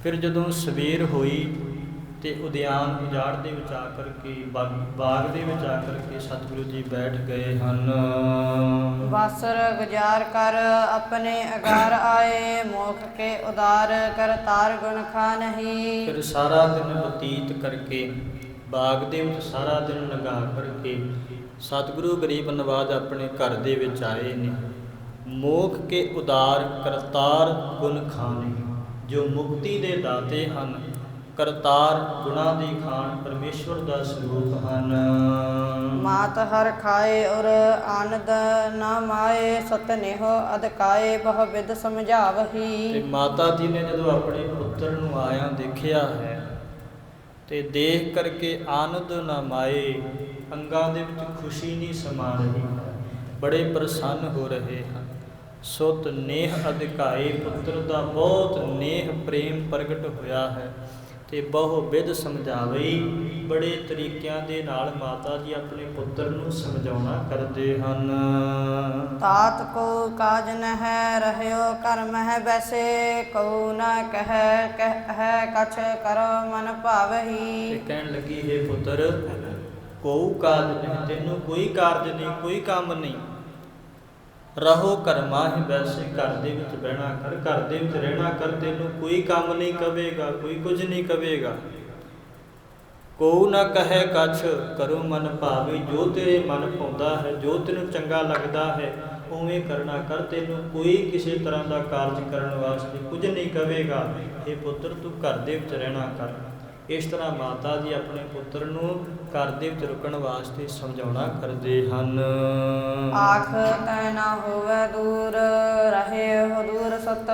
ਫਿਰ ਜਦੋਂ ਸਵੇਰ ਹੋਈ ਤੇ ਉਦਿਆਨ ਉਜਾੜ ਦੇ ਵਿੱਚ ਆ ਕਰਕੇ ਬਾਗ ਦੇ ਵਿੱਚ ਆ ਕਰਕੇ ਸਤਿਗੁਰੂ ਜੀ ਬੈਠ ਗਏ ਹਨ। ਵਾਸਰ ਗੁਜ਼ਾਰ ਕਰ ਆਪਣੇ ਅਗਾਰ ਆਏ ਮੋਖ ਕੇ ਉਦਾਰ ਕਰਤਾਰ ਗੁਣ ਖਾ ਨਹੀਂ। ਫਿਰ ਸਾਰਾ ਦਿਨ ਬਤੀਤ ਕਰਕੇ ਬਾਗ ਦੇ ਵਿੱਚ ਸਾਰਾ ਦਿਨ ਲੰਘਾ ਕਰਕੇ ਸਤਿਗੁਰੂ ਗਰੀਬ ਨਵਾਜ ਆਪਣੇ ਘਰ ਦੇ ਵਿੱਚ ਆਏ ਨੇ। ਮੋਖ ਕੇ ਉਦਾਰ ਕਰਤਾਰ ਗੁਣ ਖਾਣੇ ਜੋ ਮੁਕਤੀ ਦੇ ਦਾਤੇ ਹਨ ਕਰਤਾਰ ਗੁਣਾ ਦੀ ਖਾਨ ਪਰਮੇਸ਼ਵਰ ਦਾ ਸਰੂਪ ਹਨ। ਮਾਤ ਹਰ ਖਾਏ ਔਰ ਆਨੰਦ ਨਾ ਮਾਏ ਸਤ ਨੇਹ ਅਦਕਾਏ ਬਹੁ ਵਿਦ ਤੇ ਸਮਝਾਵਹੀ ਮਾਤਾ ਜੀ ਨੇ ਜਦੋਂ ਆਪਣੇ ਪੁੱਤਰ ਨੂੰ ਆਇਆ ਦੇਖਿਆ ਹੈ ਤੇ ਦੇਖ ਕਰਕੇ ਆਨੰਦ ਨਾ ਮਾਏ ਅੰਗਾਂ ਦੇ ਵਿੱਚ ਖੁਸ਼ੀ ਨਹੀਂ ਸਮਾ ਰਹੀ ਬੜੇ ਪ੍ਰਸੰਨ ਹੋ ਰਹੇ ਹਨ। ਸੁਤ ਨੇਹ ਅਧਿਕਾਏ ਪੁੱਤਰ ਦਾ ਬਹੁਤ ਨੇਹ ਪ੍ਰੇਮ ਪ੍ਰਗਟ ਹੋਇਆ ਹੈ। ਤੇ ਬਹੁ ਵਿਦ ਸਮਝਾਵਈ ਬੜੇ ਤਰੀਕਿਆਂ ਦੇ ਨਾਲ ਮਾਤਾ ਜੀ ਆਪਣੇ ਪੁੱਤਰ ਨੂੰ ਸਮਝਾਉਣਾ ਕਰਦੇ ਹਨ। ਤਾਤ ਕੋ ਕਾਜ ਨਹਿ ਰਹਿਓ ਕਰਮ ਹੈ ਬੈਸੇ ਕਉ ਨ ਕਹਿ ਕਹਿ ਕਛ ਕਰੋ ਮਨ ਤੇ ਭਾਵਹੀ ਕਹਿਣ ਲੱਗੀ ਹੈ ਪੁੱਤਰ ਕੋਉ ਕਾਜ ਨਹੀਂ ਤੈਨੂੰ ਕੋਈ ਕਾਰਜ ਨਹੀਂ ਕੋਈ ਕੰਮ ਨਹੀਂ। ਰਹੋ ਕਰਮਾ ਹੀ ਵੈਸੇ ਘਰ ਦੇ ਵਿੱਚ ਬਹਿਣਾ ਕਰ, ਘਰ ਦੇ ਵਿੱਚ ਰਹਿਣਾ ਕਰ, ਤੈਨੂੰ ਕੋਈ ਕੰਮ ਨਹੀਂ ਕਵੇਗਾ, ਕੋਈ ਕੁਝ ਨਹੀਂ ਕਵੇਗਾ। ਕੋਉ ਨਾ ਕਹੇ ਕਛ, ਕਰੋ ਮਨ ਭਾਵੇ, ਜੋ ਤੇਰੇ ਮਨ ਪਾਉਂਦਾ ਹੈ, ਜੋ ਤੈਨੂੰ ਚੰਗਾ ਲੱਗਦਾ ਹੈ, ਉਵੇਂ ਕਰਨਾ ਕਰ, ਤੈਨੂੰ ਕੋਈ ਕਿਸੇ ਤਰ੍ਹਾਂ ਦਾ ਕਾਰਜ ਕਰਨ ਵਾਸਤੇ ਕੁਝ ਨਹੀਂ ਕਵੇਗਾ। ਇਹ ਪੁੱਤਰ, ਤੂੰ ਘਰ ਦੇ ਵਿੱਚ ਰਹਿਣਾ ਕਰ। ਇਸ ਤਰ੍ਹਾਂ ਮਾਤਾ ਜੀ ਆਪਣੇ ਪੁੱਤਰ ਨੂੰ ਘਰ ਦੇ ਵਿੱਚ ਰੁਕਣ ਵਾਸਤੇ ਸਮਝਾਉਣਾ ਕਰਦੇ ਹਨ। ਆਖ ਤੈ ਨਾ ਹੋਵੇ ਦੂਰ ਰਹੇ ਹੋ ਦੂਰ ਸਤ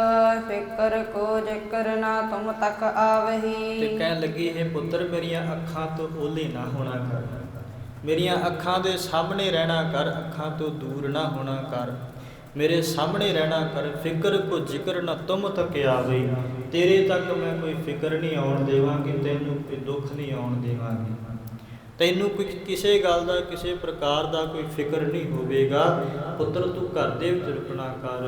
ਫਿਕਰ ਕੋ ਜਿਕਰ ਨਾ ਤੁਮ ਤੱਕ ਤੇ ਆਵਹੀ ਕਹਿਣ ਲੱਗੀ ਹੈ ਪੁੱਤਰ ਮੇਰੀਆਂ ਅੱਖਾਂ ਤੋਂ ਓਲੇ ਨਾ ਹੋਣਾ ਕਰ। ਮੇਰੀਆਂ ਅੱਖਾਂ ਦੇ ਸਾਹਮਣੇ ਰਹਿਣਾ ਕਰ ਅੱਖਾਂ ਤੋਂ ਦੂਰ ਨਾ ਹੋਣਾ ਕਰ। ਮੇਰੇ ਸਾਹਮਣੇ ਰਹਿਣਾ ਕਰ ਫਿਕਰ ਕੋ ਜ਼ਿਕਰ ਨਾ ਤੁਮ ਤੱਕ ਆਵੇ। ਤੇਰੇ ਤੱਕ ਮੈਂ ਕੋਈ ਫਿਕਰ ਨਹੀਂ ਆਉਣ ਦੇਵਾਂਗੀ ਤੈਨੂੰ ਕੋਈ ਦੁੱਖ ਨਹੀਂ ਆਉਣ ਦੇਵਾਂਗੀ। ਤੈਨੂੰ ਕੋਈ ਕਿਸੇ ਗੱਲ ਦਾ ਕਿਸੇ ਪ੍ਰਕਾਰ ਦਾ ਕੋਈ ਫਿਕਰ ਨਹੀਂ ਹੋਵੇਗਾ। ਪੁੱਤਰ ਤੂੰ ਘਰ ਦੇ ਵਿੱਚ ਰੁਕਣਾ ਕਰ।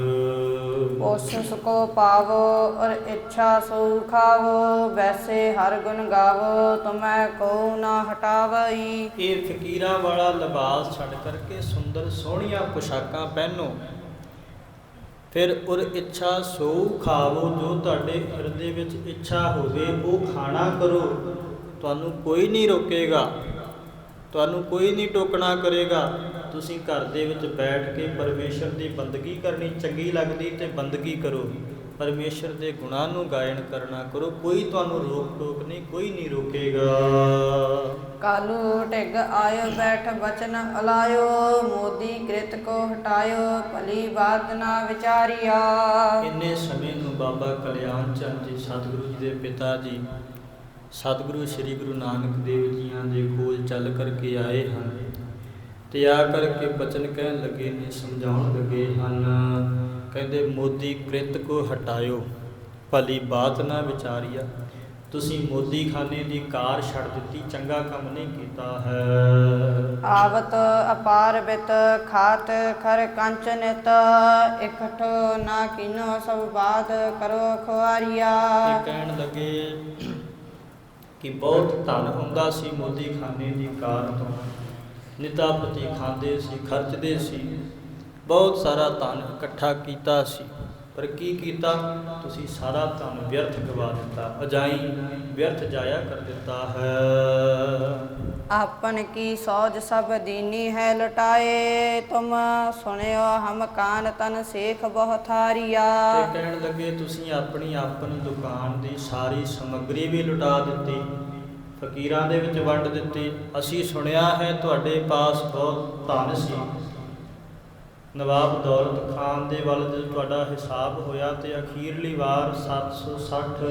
ਕੋਸ਼ਿਸ਼ ਕੋ ਪਾਵੋ ਔਰ ਇੱਛਾ ਸੋ ਖਾਵੋ ਵੈਸੇ ਹਰ ਗੁਣ ਗਾਵੋ ਤੁਮੈ ਕੋ ਨਾ ਹਟਾਵਈ। ਇਹ ਫਕੀਰਾਂ ਵਾਲਾ ਲਿਬਾਸ ਛੱਡ ਕਰਕੇ ਸੁੰਦਰ ਸੋਹਣੀਆਂ ਪੁਸ਼ਾਕਾਂ ਪਹਿਨੋ। ਫਿਰ ਉਰ ਇੱਛਾ ਸੋ ਖਾਵੋ ਜੋ ਤੁਹਾਡੇ ਹਿਰਦੇ ਵਿੱਚ ਇੱਛਾ ਹੋਵੇ ਉਹ ਖਾਣਾ ਕਰੋ। ਤੁਹਾਨੂੰ ਕੋਈ ਨਹੀਂ ਰੋਕੇਗਾ। ਤੁਹਾਨੂੰ ਕੋਈ ਨਹੀਂ ਟੋਕਣਾ ਕਰੇਗਾ। ਤੁਸੀਂ ਘਰ ਦੇ ਵਿੱਚ ਬੈਠ ਕੇ ਪਰਮੇਸ਼ਰ ਦੀ ਬੰਦਗੀ ਕਰਨੀ ਚੰਗੀ ਲੱਗਦੀ ਤੇ ਬੰਦਗੀ ਕਰੋ। ਪਰਮੇਸ਼ਰ ਦੇ ਗੁਣਾਂ ਨੂੰ ਗਾਇਨ ਕਰਨਾ ਕਰੋ। ਕੋਈ ਤੁਹਾਨੂੰ ਰੋਕ ਟੋਕ ਨਹੀਂ ਕੋਈ ਨਹੀਂ ਰੋਕੇਗਾ। ਕਾਲੂ ਢਿਗ ਆਇਓ ਬੈਠ ਬਚਨ ਅਲਾਇਓ ਮੋਦੀ ਕ੍ਰਿਤ ਕੋ ਹਟਾਇਓ ਭਲੀ ਬਾਤ ਨਾ ਵਿਚਾਰਿਆ। ਇੰਨੇ ਸਮੇਂ ਨੂੰ ਬਾਬਾ ਕਲਿਆਣ ਚੰਦ ਜੀ ਸਤਿਗੁਰੂ ਜੀ ਦੇ ਪਿਤਾ ਜੀ ਸਤਿਗੁਰੂ ਸ੍ਰੀ ਗੁਰੂ ਨਾਨਕ ਦੇਵ ਜੀਆਂ ਦੇ ਕੋਲ ਚੱਲ ਕਰਕੇ ਆਏ ਹਨ। ਤੇ ਆ ਕਰਕੇ ਬਚਨ ਕਹਿਣ ਲੱਗੇ ਨੇ ਸਮਝਾਉਣ ਲੱਗੇ ਹਨ। ਕਹਿੰਦੇ ਮੋਦੀ ਕ੍ਰਿਤ ਕੋ ਹਟਾਇਓ ਭਲੀ ਬਾਤ ਨਾ ਵਿਚਾਰੀਆ। ਤੁਸੀਂ ਮੋਦੀ ਖਾਨੇ ਦੀ ਕਾਰ ਛੱਡ ਦਿੱਤੀ ਚੰਗਾ ਕੰਮ ਨਹੀਂ ਕੀਤਾ ਹੈ। ਆਵਤ ਅਪਾਰ ਬਿਤ ਖਾਤ ਖਰ ਕੰਚ ਨਿਤ ਇਕਠ ਨਾ ਕੀਨੋ ਸਭ ਬਾਤ ਕਰੋ ਖੁਆਰੀਆ। ਕਹਿਣ ਲੱਗੇ ਕਿ ਬਹੁਤ ਧਨ ਹੁੰਦਾ ਸੀ, ਮੋਦੀ ਖਾਨੇ ਦੀ ਕਾਰ ਤੋਂ। ਨਿਤਾ ਖਾਂਦੇ ਸੀ, ਖਰਚਦੇ ਸੀ। ਬਹੁਤ ਸਾਰਾ ਧਨ ਇਕੱਠਾ ਕੀਤਾ ਸੀ। ਪਰ ਕੀ ਕੀਤਾ? ਤੁਸੀਂ ਸਾਰਾ ਧਨ ਵਿਅਰਥ ਗਵਾ ਦਿੱਤਾ ਅਜਾਈ ਵਿਅਰਥ ਜਾਇਆ ਕਰ ਦਿੱਤਾ ਹੈ। ਆਪਨ ਕੀ ਸੌਜ ਸਭ ਦੀਨੀ ਹੈ ਲਟਾਏ ਤੁਮ ਸੁਣਿਓ ਹਮ ਕਾਨ ਤਨ ਸੇਖ ਬਹੁ ਥਾਰੀਆ। ਤੇ ਕਹਿਣ ਲੱਗੇ ਤੁਸੀਂ ਆਪਣੀ ਆਪਨ ਦੁਕਾਨ ਦੀ ਸਾਰੀ ਸਮੱਗਰੀ ਵੀ ਲੁਟਾ ਦਿੱਤੀ ਫਕੀਰਾਂ ਦੇ ਵਿੱਚ ਵੰਡ ਦਿੱਤੀ। ਅਸੀਂ ਸੁਣਿਆ ਹੈ ਤੁਹਾਡੇ ਪਾਸ ਬਹੁਤ ਧਨ ਸੀ। ਨਵਾਬ ਦੌਲਤ ਖਾਨ ਦੇ ਵੱਲ ਜਦੋਂ ਤੁਹਾਡਾ ਹਿਸਾਬ ਹੋਇਆ ਤੇ ਅਖੀਰਲੀ ਵਾਰ 760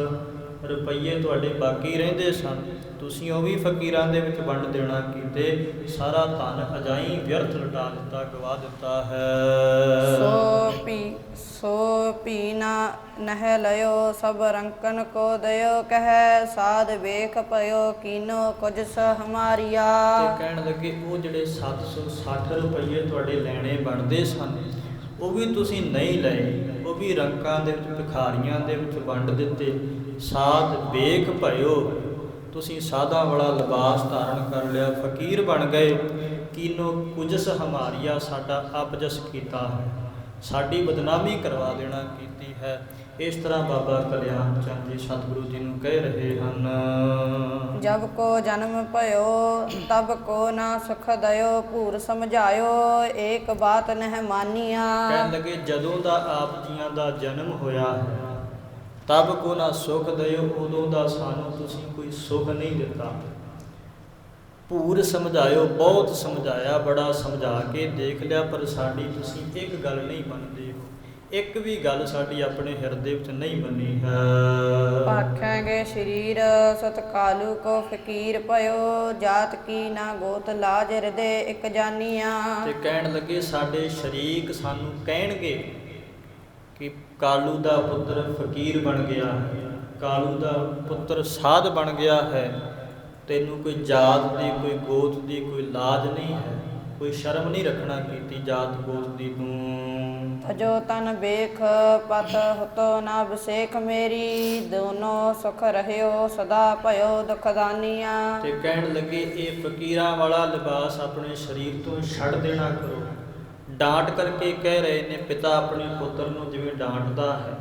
ਰੁਪਏ ਤੁਹਾਡੇ ਬਾਕੀ ਰਹਿੰਦੇ ਸਨ। ਤੁਸੀਂ ਉਹ ਵੀ ਫਕੀਰਾਂ ਦੇ ਵਿੱਚ ਵੰਡ ਦੇਣਾ ਕੀਤੇ। ਸਾਰਾ ਧਨ ਅਜਾਈ ਵਿਅਰਥ ਲੁਟਾ ਦਿੱਤਾ ਗਵਾ ਦਿੱਤਾ ਹੈ। ਸੋ ਪੀ ਸੋ ਪੀ ਨਾ ਨਹਿ ਲਿਓ ਸਭ ਰੰਕਨ ਕੋ ਦਇਓ ਕਹੈ ਸਾਧ ਵੇਖ ਪਇਓ ਕੀਨੋ ਕੁਝ ਸ ਹਮਾਰੀਆ। ਤੇ ਕਹਿਣ ਲੱਗੇ ਉਹ ਜਿਹੜੇ 760 ਰੁਪਏ ਤੁਹਾਡੇ ਲੈਣੇ ਬਣਦੇ ਸਨ ਉਹ ਵੀ ਤੁਸੀਂ ਨਹੀਂ ਲਏ। ਉਹ ਵੀ ਰੰਕਾਂ ਦੇ ਵਿੱਚ, ਭਿਖਾਰੀਆਂ ਦੇ ਵਿੱਚ ਵੰਡ ਦਿੱਤੇ। ਸਾਧ ਵੇਖ ਭਇਓ। ਤੁਸੀਂ ਸਾਧਾਂ ਵਾਲਾ ਲਿਬਾਸ ਧਾਰਨ ਕਰ ਲਿਆ। ਫਕੀਰ ਬਣ ਗਏ। ਕੀਨੋ ਕੁਜਸ ਹਮਾਰੀਆ ਸਾਡਾ ਅਪਜਸ ਕੀਤਾ ਹੈ। ਸਾਡੀ ਬਦਨਾਮੀ ਕਰਵਾ ਦੇਣਾ ਕੀਤੀ ਹੈ। ਇਸ ਤਰ੍ਹਾਂ ਬਾਬਾ ਕਲਿਆਣ ਚੰਦ ਜੀ ਸਤਿਗੁਰੂ ਜੀ ਨੂੰ ਕਹਿ ਰਹੇ ਹਨ। ਜਬ ਕੋ ਜਨਮ ਭਇਓ ਤਬ ਕੋ ਨਾ ਸੁਖ ਦਇਓ ਭੂਰ ਸਮਝਾਇਓ ਏਕ ਬਾਤ ਨਹਿ ਮਾਨੀਆ। ਕਹਿਣ ਲੱਗੇ ਜਦੋਂ ਦਾ ਆਪ ਜੀਆਂ ਦਾ ਜਨਮ ਹੋਇਆ ਹੈ ਤਬ ਕੋ ਨਾ ਸੁਖ ਦਇਓ ਉਦੋਂ ਦਾ ਸਾਨੂੰ ਤੁਸੀਂ ਕੋਈ ਸੁਖ ਨਹੀਂ ਦਿੱਤਾ। ਪੂਰ ਸਮਝਾਇਓ ਬਹੁਤ ਸਮਝਾਇਆ ਬੜਾ ਸਮਝਾ ਕੇ ਦੇਖ ਲਿਆ ਪਰ ਸਾਡੀ ਤੁਸੀਂ ਇੱਕ ਗੱਲ ਨਹੀਂ ਮੰਨਦੇ ਹੋ। ਇੱਕ ਵੀ ਗੱਲ ਸਾਡੀ ਆਪਣੇ ਹਿਰਦੇ ਵਿੱਚ ਨਹੀਂ ਮੰਨੀ ਹੈ। ਭਾਖਾਂਗੇ ਸ਼ਰੀਰ ਸਤ ਕਾਲੂ ਕੋ ਫਕੀਰ ਭਇਓ ਜਾਤ ਕੀ ਨਾ ਗੋਤ ਲਾਜ ਹਿਰਦੇ ਇਕ ਜਾਨੀਆ। ਤੇ ਕਹਿਣ ਲੱਗੇ ਸਾਡੇ ਸ਼ਰੀਕ ਸਾਨੂੰ ਕਹਿਣਗੇ ਕਿ ਕਾਲੂ ਦਾ ਪੁੱਤਰ ਫਕੀਰ ਬਣ ਗਿਆ ਹੈ ਕਾਲੂ ਦਾ ਪੁੱਤਰ ਸਾਧ ਬਣ ਗਿਆ ਹੈ। ਤੈਨੂੰ ਕੋਈ ਜਾਤ ਦੀ ਕੋਈ ਗੋਤ ਦੀ ਕੋਈ ਲਾਜ ਨਹੀਂ ਹੈ ਕੋਈ ਸ਼ਰਮ ਨਹੀਂ ਰੱਖਣਾ ਕੀਤੀ ਜਾਤ ਗੋਤ ਦੀ ਤੂੰ। ਤਜੋ ਤਨ ਵੇਖ ਪਤ ਹਤੋ ਨਾ ਬਸੇਖ ਮੇਰੀ ਦੋਨੋਂ ਸੁਖ ਰਹਿਓ ਸਦਾ ਭਇਓ ਦੁਖਦਾਨੀਆ ਤੇ ਕਹਿਣ ਲੱਗੇ ਇਹ ਫਕੀਰਾਂ ਵਾਲਾ ਲਿਬਾਸ ਆਪਣੇ ਸਰੀਰ ਤੋਂ ਛੱਡ ਦੇਣਾ ਕਰੋ। ਡਾਂਟ ਕਰਕੇ ਕਹਿ ਰਹੇ ਨੇ ਪਿਤਾ ਆਪਣੇ ਪੁੱਤਰ ਨੂੰ ਜਿਵੇਂ ਡਾਂਟਦਾ ਹੈ।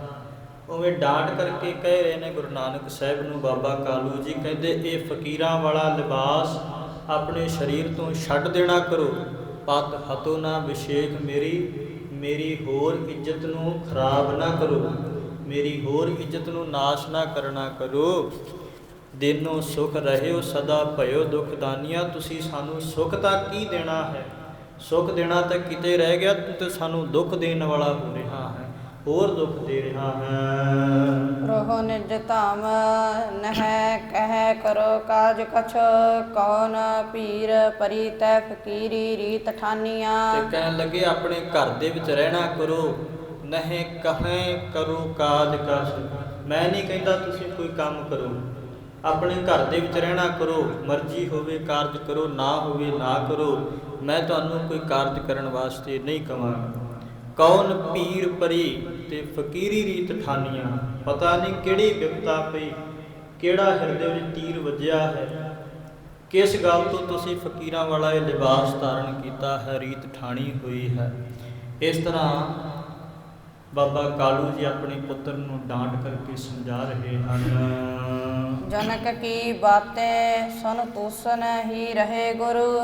ਉਵੇਂ ਡਾਂਟ ਕਰਕੇ ਕਹਿ ਰਹੇ ਨੇ ਗੁਰੂ ਨਾਨਕ ਸਾਹਿਬ ਨੂੰ, ਬਾਬਾ ਕਾਲੂ ਜੀ ਕਹਿੰਦੇ, ਇਹ ਫਕੀਰਾਂ ਵਾਲਾ ਲਿਬਾਸ ਆਪਣੇ ਸਰੀਰ ਤੋਂ ਛੱਡ ਦੇਣਾ ਕਰੋ। ਪਤ ਹਤੋ ਨਾ ਵਿਸ਼ੇਖ ਮੇਰੀ ਮੇਰੀ ਹੋਰ ਇੱਜ਼ਤ ਨੂੰ ਖਰਾਬ ਨਾ ਕਰੋ। ਮੇਰੀ ਹੋਰ ਇੱਜ਼ਤ ਨੂੰ ਨਾਸ਼ ਨਾ ਕਰਨਾ ਕਰੋ। ਦਿਨੋਂ ਸੁਖ ਰਹਿਓ ਸਦਾ, ਭਇਓ ਦੁਖ ਦਾਨੀਆਂ, ਤੁਸੀਂ ਸਾਨੂੰ ਸੁਖ ਤਾਂ ਕੀ ਦੇਣਾ ਹੈ? ਸੁਖ ਦੇਣਾ ਤਾਂ ਕਿਤੇ ਰਹਿ ਗਿਆ ਤੂੰ ਤੇ ਸਾਨੂੰ ਦੁੱਖ ਦੇਣ ਵਾਲਾ ਹੋ ਰਿਹਾ ਹੈ। ਹੋਰ ਦੁੱਖ ਦੇ ਰਿਹਾ ਹੈ। ਰੋਹ ਨਿਜ ਧਾਮ ਨਹਿ ਕਹਿ ਕਰੋ ਕਾਜ ਕਛ ਕੌਣ ਪੀਰ ਪਰੀਤੈ ਫਕੀਰੀ ਰੀਤ ਠਾਨੀਆਂ। ਤੇ ਕਹਿਣ ਲੱਗੇ ਆਪਣੇ ਘਰ ਦੇ ਵਿੱਚ ਰਹਿਣਾ ਕਰੋ ਨਹਿ ਕਹੇ ਕਰੋ ਕਾਜ ਕਛ। ਮੈਂ ਨਹੀਂ ਕਹਿੰਦਾ ਤੁਸੀਂ ਕੋਈ ਕੰਮ ਕਰੋ। ਆਪਣੇ ਘਰ ਦੇ ਵਿੱਚ ਰਹਿਣਾ ਕਰੋ ਮਰਜ਼ੀ ਹੋਵੇ ਕਾਰਜ ਕਰੋ ਨਾ ਹੋਵੇ ਨਾ ਕਰੋ। ਮੈਂ ਤੁਹਾਨੂੰ ਕੋਈ ਕਾਰਜ ਕਰਨ ਵਾਸਤੇ ਨਹੀਂ ਕਵਾਂਗਾ। ਕੌਣ ਪੀਰ ਪਰੀ ਤੇ ਫਕੀਰੀ ਰੀਤ ਠਾਨੀਆਂ? ਪਤਾ ਨਹੀਂ ਕਿਹੜੀ ਵਿਪਤਾ ਪਈ, ਕਿਹੜਾ ਹਿਰਦੇ ਵਿੱਚ ਤੀਰ ਵੱਜਿਆ ਹੈ। ਕਿਸ ਗੱਲ ਤੋਂ ਤੁਸੀਂ ਫਕੀਰਾਂ ਵਾਲਾ ਇਹ ਲਿਬਾਸ ਧਾਰਨ ਕੀਤਾ ਹੈ, ਰੀਤ ਠਾਣੀ ਹੋਈ ਹੈ? ਇਸ ਤਰ੍ਹਾਂ ਬਾਬਾ ਕਾਲੂ ਜੀ ਆਪਣੇ ਪੁੱਤਰ ਨੂੰ ਡਾਂਟ ਕਰਕੇ ਸਮਝਾ ਰਹੇ ਹਨ। ਜਨਕ ਕੀ ਬਾतें ਸੁਨ ਤੁਸਨ ਹੀ ਰਹੇ ਗੁਰੂ?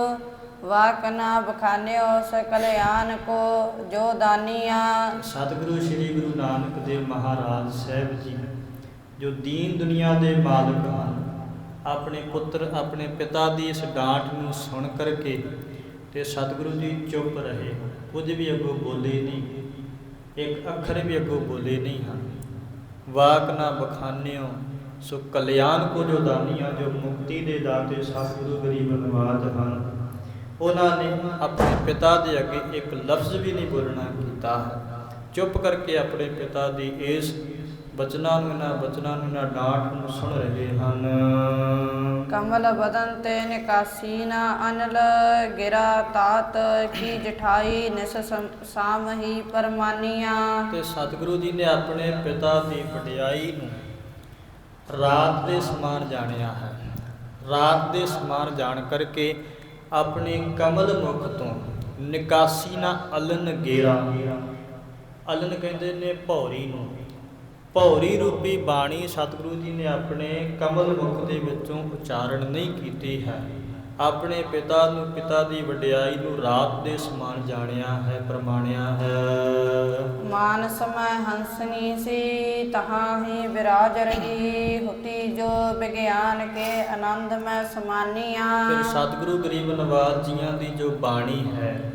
ਵਾਕ ਨਾ ਬਖਾਨਿਓ ਸਕਲਿਆਨ ਕੋ, ਜੋ ਦਾਨੀਆਂ। ਸਤਿਗੁਰੂ ਸ੍ਰੀ ਗੁਰੂ ਨਾਨਕ ਦੇਵ ਮਹਾਰਾਜ ਸਾਹਿਬ ਜੀ, ਜੋ ਦੀਨ ਦੁਨੀਆ ਦੇ ਮਾਲਕ ਹਨ, ਆਪਣੇ ਪੁੱਤਰ, ਆਪਣੇ ਪਿਤਾ ਦੀ ਇਸ ਡਾਂਟ ਨੂੰ ਸੁਣ ਕਰਕੇ ਤੇ ਸਤਿਗੁਰੂ ਜੀ ਚੁੱਪ ਰਹੇ। ਕੁਝ ਵੀ ਅੱਗੋਂ ਬੋਲੇ ਨਹੀਂ, ਇੱਕ ਅੱਖਰ ਵੀ ਅੱਗੋਂ ਬੋਲੇ ਨਹੀਂ ਹਨ। ਵਾਕ ਨਾ ਬਖਾਨਿਓ, ਸੋ ਕਲਿਆਣ ਕੋ ਜੋ ਦਾਨੀਆਂ, ਜੋ ਮੁਕਤੀ ਦੇ ਦਾਤੇ ਸਤਿਗੁਰੂ ਗਰੀਬ ਨਵਾਜ ਹਨ। ਉਹਨਾਂ ਨੇ ਆਪਣੇ ਪਿਤਾ ਦੇ ਅੱਗੇ ਇੱਕ ਲਫ਼ਜ਼ ਵੀ ਨਹੀਂ ਬੋਲਣਾ ਕੀਤਾ। ਹੈ ਚੁੱਪ ਕਰਕੇ ਆਪਣੇ ਪਿਤਾ ਦੀ ਇਸ ਬਚਨਾਂ ਨੂੰ ਇਹਨਾਂ ਬਚਨਾਂ ਨੂੰ ਇਹਨਾਂ ਡਾਂਟ ਨੂੰ ਸੁਣ ਰਹੇ ਹਨ। ਕਮਲ ਬਦਨ ਤੇ ਨਿਕਾਸੀ ਨਾ ਅਨਲ ਗਿਰਾ ਤਾਤ ਕੀ ਜਠਾਈ ਨਿਸ ਸਮ- ਸਾਮ ਹੀ ਪਰਮਾਨੀਆਂ। ਤੇ ਸਤਿਗੁਰੂ ਜੀ ਨੇ ਆਪਣੇ ਪਿਤਾ ਦੀ ਵਡਿਆਈ ਨੂੰ ਰਾਤ ਦੇ ਸਮਾਨ ਜਾਣਿਆ ਹੈ। ਰਾਤ ਦੇ ਸਮਾਨ ਜਾਣ ਕਰਕੇ ਆਪਣੇ ਕਮਲ ਮੁਖ ਤੋਂ ਨਿਕਾਸੀ ਨਾ ਅਲਨ ਗੇਰਾ। ਅਲਨ ਕਹਿੰਦੇ ਨੇ ਭੌਰੀ ਨੂੰ। ਭੌਰੀ ਰੂਪੀ ਬਾਣੀ ਸਤਿਗੁਰੂ ਜੀ ਨੇ ਆਪਣੇ ਕਮਲ ਮੁਖ ਦੇ ਵਿੱਚੋਂ ਉਚਾਰਨ ਨਹੀਂ ਕੀਤੀ ਹੈ। ਆਪਣੇ ਪਿਤਾ ਨੂੰ ਪਿਤਾ ਦੀ ਵਡਿਆਈ ਨੂੰ ਰਾਤ ਦੇ ਸਮਾਨ ਜਾਣਿਆ ਹੈ ਪ੍ਰਮਾਣਿਆ ਹੈ। ਮਾਨਸ ਮੈਂ ਹੰਸਨੀ ਸੀ ਤਹਾਂ ਹੀ ਵਿਰਾਜ ਰਹੀ। ਹੁਤੀ ਜੋ ਵਿਗਿਆਨ ਕੇ ਆਨੰਦ ਮੈਂ ਸਮਾਨੀਆਂ। ਫਿਰ ਸਤਿਗੁਰੂ ਗਰੀਬ ਨਵਾਜ ਜੀਆਂ ਦੀ ਜੋ ਬਾਣੀ ਹੈ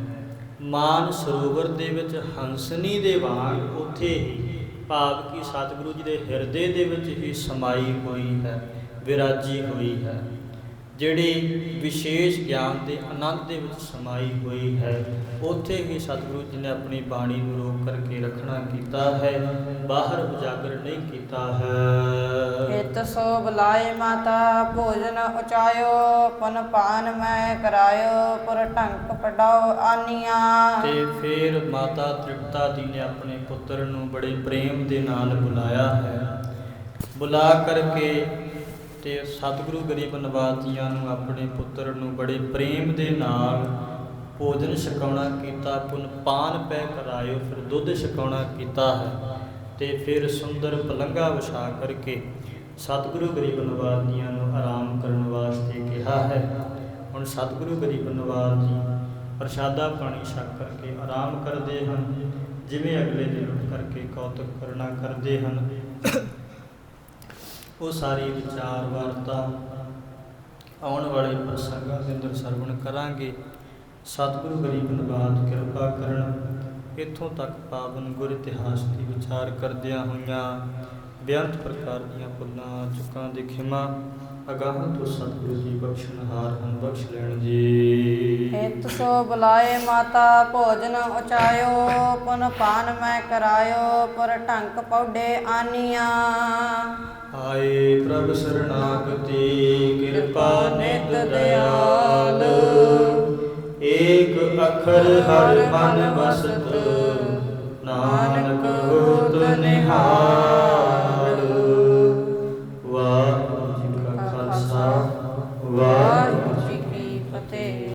ਮਾਨ ਸਰੋਵਰ ਦੇ ਵਿੱਚ ਹੰਸਨੀ ਦੇ ਵਾਂਗ ਉੱਥੇ ਹੀ ਭਾਵ ਕਿ ਸਤਿਗੁਰੂ ਜੀ ਦੇ ਹਿਰਦੇ ਦੇ ਵਿੱਚ ਹੀ ਸਮਾਈ ਹੋਈ ਹੈ ਵਿਰਾਜੀ ਹੋਈ ਹੈ। ਜਿਹੜੀ ਵਿਸ਼ੇਸ਼ ਗਿਆਨ ਦੇ ਆਨੰਦ ਦੇ ਵਿੱਚ ਸਮਾਈ ਹੋਈ ਹੈ ਉੱਥੇ ਹੀ ਸਤਿਗੁਰੂ ਜੀ ਨੇ ਆਪਣੀ ਬਾਣੀ ਨੂੰ ਰੋਕ ਕਰਕੇ ਰੱਖਣਾ ਕੀਤਾ ਹੈ ਬਾਹਰ ਉਜਾਗਰ ਨਹੀਂ ਕੀਤਾ ਹੈ। ਹਿਤ ਸੋ ਬੁਲਾਏ ਮਾਤਾ ਭੋਜਨ ਉਚਾਇਓ ਪਨ ਪਾਨ ਮੈਂ ਕਰਾਇਓ ਪੁਰ ਢੰਕ ਪਡਾਓ ਆਨੀਆਂ। ਤੇ ਫਿਰ ਮਾਤਾ ਤ੍ਰਿਪਤਾ ਜੀ ਨੇ ਆਪਣੇ ਪੁੱਤਰ ਨੂੰ ਬੜੇ ਪ੍ਰੇਮ ਦੇ ਨਾਲ ਬੁਲਾਇਆ ਹੈ। ਬੁਲਾ ਕਰਕੇ ਤੇ ਸਤਿਗੁਰੂ ਗਰੀਬ ਨਿਵਾਸ ਜੀਆਂ ਨੂੰ, ਆਪਣੇ ਪੁੱਤਰ ਨੂੰ ਬੜੇ ਪ੍ਰੇਮ ਦੇ ਨਾਲ ਭੋਜਨ ਛਕਾਉਣਾ ਕੀਤਾ, ਪੁਨ ਪਾਨ ਪੈ ਕਰਾਇਓ, ਫਿਰ ਦੁੱਧ ਛਕਾਉਣਾ ਕੀਤਾ ਹੈ ਤੇ ਫਿਰ ਸੁੰਦਰ ਪਲੰਗਾ ਵਿਛਾ ਕਰਕੇ ਸਤਿਗੁਰੂ ਗਰੀਬ ਨਿਵਾਸ ਜੀਆਂ ਨੂੰ ਆਰਾਮ ਕਰਨ ਵਾਸਤੇ ਕਿਹਾ ਹੈ। ਹੁਣ ਸਤਿਗੁਰੂ ਗਰੀਬ ਨਿਵਾਸ ਜੀ ਪ੍ਰਸ਼ਾਦਾ ਪਾਣੀ ਛਕ ਕਰਕੇ ਆਰਾਮ ਕਰਦੇ ਹਨ, ਜਿਵੇਂ ਅਗਲੇ ਦਿਨ ਉੱਠ ਕਰਕੇ ਕੌਤਕ ਕਰਨਾ ਕਰਦੇ ਹਨ। ਉਹ ਸਾਰੀ ਵਿਚਾਰ ਵਾਰਤਾ ਆਉਣ ਵਾਲੇ ਪ੍ਰਸੰਗਾਂ ਦੇ ਅੰਦਰ ਸਰਵਣ ਕਰਾਂਗੇ। ਸਤਿਗੁਰੂ ਗਰੀਬ ਨਿਵਾਜ ਕਿਰਪਾ ਕਰਨ, ਇੱਥੋਂ ਤੱਕ ਪਾਵਨ ਗੁਰ ਇਤਿਹਾਸ ਦੀ ਵਿਚਾਰ ਕਰਦਿਆਂ ਹੋਈਆਂ ਬੇਅੰਤ ਪ੍ਰਕਾਰ ਦੀਆਂ ਭੁੱਲਾਂ, ਚੁੱਕਾਂ ਦੀ ਖਿਮਾ, ਅਗਾਹ ਤੋਂ ਸਤਿਗੁਰੂ ਜੀ ਬਖਸ਼ਣਹਾਰ ਹਨ ਬਖਸ਼ ਲੈਣ ਜੀ। ਹਿਤ ਸੋ ਬੁਲਾਏ ਮਾਤਾ, ਭੋਜਨ ਉਚਾਇਓ, ਪੁਨ ਪਾਨ ਮੈਂ ਕਰਾਇਓ, ਪਰ ਢੰਕ ਪੌਡੇ ਆਨੀਆਂ। ਹਾਏ ਪ੍ਰਭ ਸਰਣਾਗਤੀ, ਕਿਰਪਾ ਨਿਤ ਦਿਆਲ। ਏਕ ਅਖਰ ਹਰ ਮਨ ਵਸਤ, ਨਾਨਕ ਹੋਤ ਨਿਹਾਲ। ਵਾਹਿਗੁਰੂ ਜੀ ਕਾ ਖਾਲਸਾ, ਵਾਹਿਗੁਰੂ